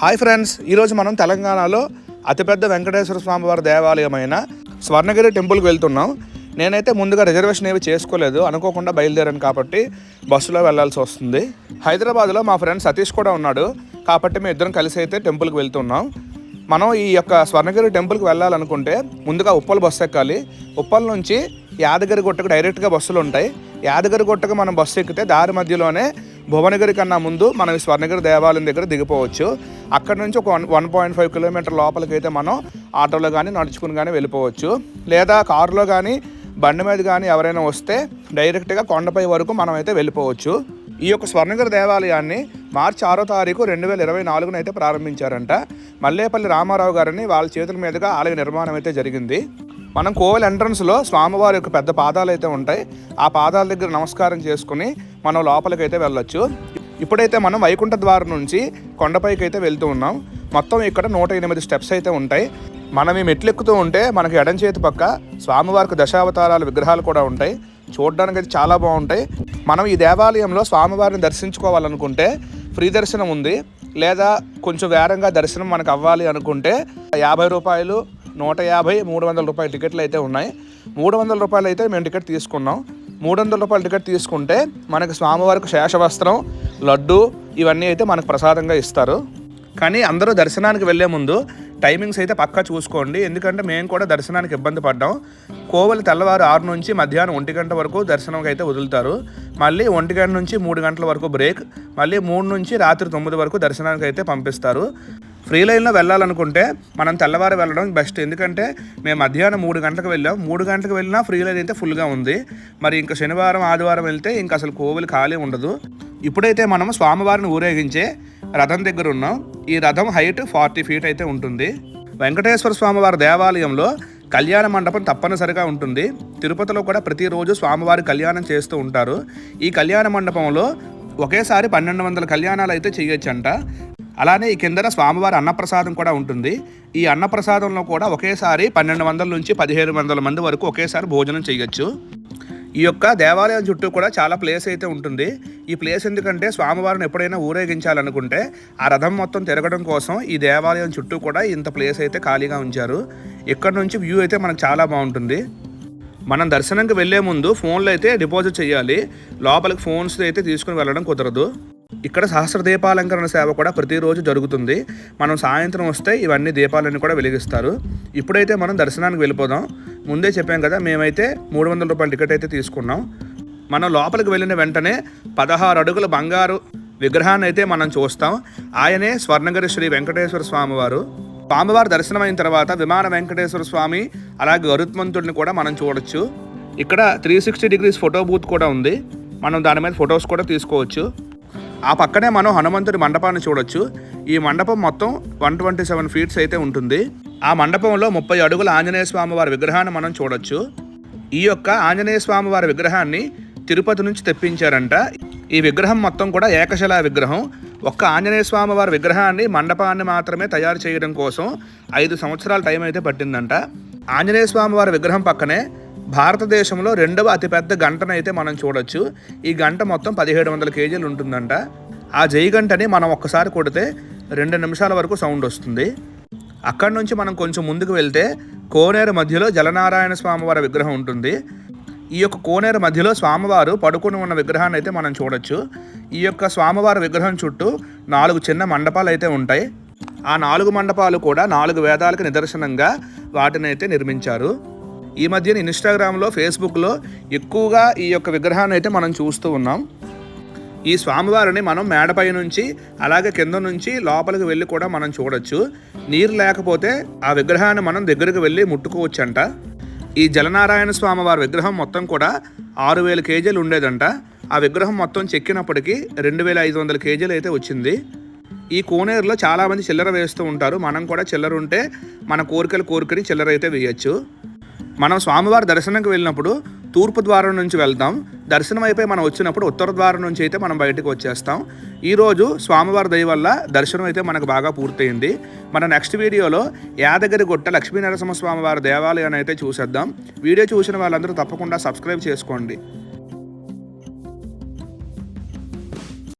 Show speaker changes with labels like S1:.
S1: Hi friends ఈరోజు మనం తెలంగాణలో అతిపెద్ద వెంకటేశ్వర స్వామి వారి దేవాలయమైన స్వర్ణగిరి టెంపుల్కి వెళ్తున్నాం. నేనైతే ముందుగా రిజర్వేషన్ ఏవి చేసుకోలేదు అనుకోకుండా బయలుదేరాను కాబట్టి బస్సులో వెళ్ళాల్సి వస్తుంది. హైదరాబాద్లో మా ఫ్రెండ్ సతీష్ కూడా ఉన్నాడు కాబట్టి మేము ఇద్దరం కలిసి అయితే టెంపుల్కి వెళ్తున్నాం. మనం ఈ యొక్క స్వర్ణగిరి టెంపుల్కి వెళ్ళాలనుకుంటే ముందుగా ఉప్పల్ బస్సు ఎక్కాలి. ఉప్పల్ నుంచి యాదగిరి గుట్టకు డైరెక్ట్గా బస్సులు ఉంటాయి. యాదగిరి గుట్టకు మనం బస్సు ఎక్కితే దారి మధ్యలోనే భువనగిరి కన్నా ముందు మనం ఈ స్వర్ణగిరి దేవాలయం దగ్గర దిగిపోవచ్చు. అక్కడ నుంచి ఒక one one point five kilometre లోపలికి అయితే మనం ఆటోలో కానీ నడుచుకుని కానీ వెళ్ళిపోవచ్చు. లేదా కారులో కానీ బండి మీద కానీ ఎవరైనా వస్తే డైరెక్ట్గా కొండపై వరకు మనం అయితే వెళ్ళిపోవచ్చు. ఈ యొక్క స్వర్ణగిరి దేవాలయాన్ని మార్చి ఆరో తారీఖు రెండు వేల ఇరవై నాలుగున అయితే ప్రారంభించారంట. మల్లేపల్లి రామారావు గారిని వాళ్ళ చేతుల మీదుగా ఆలయ నిర్మాణం అయితే జరిగింది. మనం కోవెల్ ఎంట్రన్స్లో స్వామివారి యొక్క పెద్ద పాదాలు అయితే ఉంటాయి. ఆ పాదాల దగ్గర నమస్కారం చేసుకుని మనం లోపలికి అయితే వెళ్ళొచ్చు. ఇప్పుడైతే మనం వైకుంఠ ద్వారం నుంచి కొండపైకి అయితే వెళ్తూ ఉన్నాం. మొత్తం ఇక్కడ నూట ఎనిమిది స్టెప్స్ అయితే ఉంటాయి. మనం ఈ మెట్లు ఎక్కుతూ ఉంటే మనకి ఎడం చేతి పక్క స్వామివారికి దశావతారాల విగ్రహాలు కూడా ఉంటాయి. చూడడానికి అయితే చాలా బాగుంటాయి. మనం ఈ దేవాలయంలో స్వామివారిని దర్శించుకోవాలనుకుంటే ఫ్రీ దర్శనం ఉంది. లేదా కొంచెం వేరంగా దర్శనం మనకు అవ్వాలి అనుకుంటే యాభై రూపాయలు నూట యాభై మూడు వందల రూపాయల టికెట్లు అయితే ఉన్నాయి. మూడు వందల రూపాయలు అయితే మేము టికెట్ తీసుకున్నాం. మూడు వందల రూపాయల టికెట్ తీసుకుంటే మనకి స్వామివారికి శేషవస్త్రం లడ్డు ఇవన్నీ అయితే మనకు ప్రసాదంగా ఇస్తారు. కానీ అందరూ దర్శనానికి వెళ్ళే ముందు టైమింగ్స్ అయితే పక్కా చూసుకోండి. ఎందుకంటే మేము కూడా దర్శనానికి ఇబ్బంది పడ్డాం. కోవలి తెల్లవారు ఆరు నుంచి మధ్యాహ్నం ఒంటి గంట వరకు దర్శనంకి అయితే వదులుతారు. మళ్ళీ ఒంటి గంట నుంచి మూడు గంటల వరకు బ్రేక్. మళ్ళీ మూడు నుంచి రాత్రి తొమ్మిది వరకు దర్శనానికి అయితే పంపిస్తారు. ఫ్రీ లైన్లో వెళ్ళాలనుకుంటే మనం తెల్లవారు వెళ్ళడం బెస్ట్. ఎందుకంటే మేము మధ్యాహ్నం మూడు గంటలకు వెళ్ళాం. మూడు గంటలకు వెళ్ళినా ఫ్రీ లైన్ అయితే ఫుల్గా ఉంది. మరి ఇంకా శనివారం ఆదివారం వెళ్తే ఇంకా అసలు కోవిలు ఖాళీ ఉండదు. ఇప్పుడైతే మనం స్వామివారిని ఊరేగించే రథం దగ్గర ఉన్నాం. ఈ రథం హైట్ ఫార్టీ ఫీట్ అయితే ఉంటుంది. వెంకటేశ్వర స్వామివారి దేవాలయంలో కళ్యాణ మండపం తప్పనిసరిగా ఉంటుంది. తిరుపతిలో కూడా ప్రతిరోజు స్వామివారి కళ్యాణం చేస్తూ ఉంటారు. ఈ కళ్యాణ మండపంలో ఒకేసారి పన్నెండు వందల కళ్యాణాలు అయితే చేయొచ్చంట. అలానే ఈ కిందన స్వామివారి అన్నప్రసాదం కూడా ఉంటుంది. ఈ అన్నప్రసాదంలో కూడా ఒకేసారి పన్నెండు వందల నుంచి పదిహేను వందల మంది వరకు ఒకేసారి భోజనం చేయొచ్చు. ఈ యొక్క దేవాలయం చుట్టూ కూడా చాలా ప్లేస్ అయితే ఉంటుంది. ఈ ప్లేస్ ఎందుకంటే స్వామివారిని ఎప్పుడైనా ఊరేగించాలనుకుంటే ఆ రథం మొత్తం తిరగడం కోసం ఈ దేవాలయం చుట్టూ కూడా ఇంత ప్లేస్ అయితే ఖాళీగా ఉంచారు. ఇక్కడ నుంచి వ్యూ అయితే మనకు చాలా బాగుంటుంది. మనం దర్శనంకి వెళ్ళే ముందు ఫోన్లు అయితే డిపాజిట్ చేయాలి. లోపలికి ఫోన్స్ అయితే తీసుకుని వెళ్ళడం కుదరదు. ఇక్కడ సహస్ర దీపాలంకరణ సేవ కూడా ప్రతిరోజు జరుగుతుంది. మనం సాయంత్రం వస్తే ఇవన్నీ దీపాలన్నీ కూడా వెలిగిస్తారు. ఇప్పుడైతే మనం దర్శనానికి వెళ్ళిపోదాం. ముందే చెప్పాం కదా మేమైతే మూడు వందల రూపాయల టికెట్ అయితే తీసుకున్నాం. మనం లోపలికి వెళ్ళిన వెంటనే పదహారు అడుగుల బంగారు విగ్రహాన్ని అయితే మనం చూస్తాం. ఆయనే స్వర్ణగిరి శ్రీ వెంకటేశ్వర స్వామి వారు. స్వామివారి దర్శనం అయిన తర్వాత విమాన వెంకటేశ్వర స్వామి అలాగే గరుత్మంతుడిని కూడా మనం చూడొచ్చు. ఇక్కడ three sixty degrees photo booth కూడా ఉంది. మనం దాని మీద ఫొటోస్ కూడా తీసుకోవచ్చు. ఆ పక్కనే మనం హనుమంతుడి మండపాన్ని చూడొచ్చు. ఈ మండపం మొత్తం వన్ ట్వంటీ సెవెన్ ఫీట్స్ అయితే ఉంటుంది. ఆ మండపంలో ముప్పై అడుగుల ఆంజనేయ స్వామి వారి విగ్రహాన్ని మనం చూడొచ్చు. ఈ యొక్క ఆంజనేయ స్వామి వారి విగ్రహాన్ని తిరుపతి నుంచి తెప్పించారంట. ఈ విగ్రహం మొత్తం కూడా ఏకశిలా విగ్రహం. ఒక్క ఆంజనేయ స్వామి వారి విగ్రహాన్ని మండపాన్ని మాత్రమే తయారు చేయడం కోసం ఐదు సంవత్సరాల టైం అయితే పట్టిందంట. ఆంజనేయ స్వామి వారి విగ్రహం పక్కనే భారతదేశంలో రెండవ అతిపెద్ద గంటనైతే మనం చూడొచ్చు. ఈ గంట మొత్తం పదిహేడు వందల కేజీలు ఉంటుందంట. ఆ జై గంటని మనం ఒక్కసారి కొడితే రెండు నిమిషాల వరకు సౌండ్ వస్తుంది. అక్కడి నుంచి మనం కొంచెం ముందుకు వెళ్తే కోనేరు మధ్యలో జలనారాయణ స్వామివారి విగ్రహం ఉంటుంది. ఈ యొక్క కోనేరు మధ్యలో స్వామివారు పడుకుని ఉన్న విగ్రహాన్ని అయితే మనం చూడొచ్చు. ఈ యొక్క స్వామివారి విగ్రహం చుట్టూ నాలుగు చిన్న మండపాలు అయితే ఉంటాయి. ఆ నాలుగు మండపాలు కూడా నాలుగు వేదాలకు నిదర్శనంగా వాటిని అయితే నిర్మించారు. ఈ మధ్యన ఇన్స్టాగ్రామ్లో ఫేస్బుక్లో ఎక్కువగా ఈ యొక్క విగ్రహాన్ని అయితే మనం చూస్తూ ఉన్నాం. ఈ స్వామివారిని మనం మేడపై నుంచి అలాగే కింద నుంచి లోపలికి వెళ్ళి కూడా మనం చూడొచ్చు. నీరు లేకపోతే ఆ విగ్రహాన్ని మనం దగ్గరికి వెళ్ళి ముట్టుకోవచ్చంట. ఈ జలనారాయణ స్వామివారి విగ్రహం మొత్తం కూడా ఆరు వేల కేజీలు ఉండేదంట. ఆ విగ్రహం మొత్తం చెక్కినప్పటికీ రెండు వేల ఐదు వందల కేజీలు అయితే వచ్చింది. ఈ కోనేరులో చాలామంది చిల్లర వేస్తూ ఉంటారు. మనం కూడా చిల్లర ఉంటే మన కోరికలు కోరుకుని చిల్లర అయితే వేయచ్చు. మనం స్వామివారి దర్శనంకి వెళ్ళినప్పుడు తూర్పు ద్వారం నుంచి వెళ్తాం. దర్శనం అయిపోయి మనం వచ్చినప్పుడు ఉత్తర ద్వారం నుంచి అయితే మనం బయటకు వచ్చేస్తాం. ఈరోజు స్వామివారి దయ వల్ల దర్శనం అయితే మనకు బాగా పూర్తయింది. మన నెక్స్ట్ వీడియోలో యాదగిరి గుట్ట లక్ష్మీ నరసింహ స్వామివారి దేవాలయాన్ని అయితే చూసేద్దాం. వీడియో చూసిన వాళ్ళందరూ తప్పకుండా సబ్స్క్రైబ్ చేసుకోండి.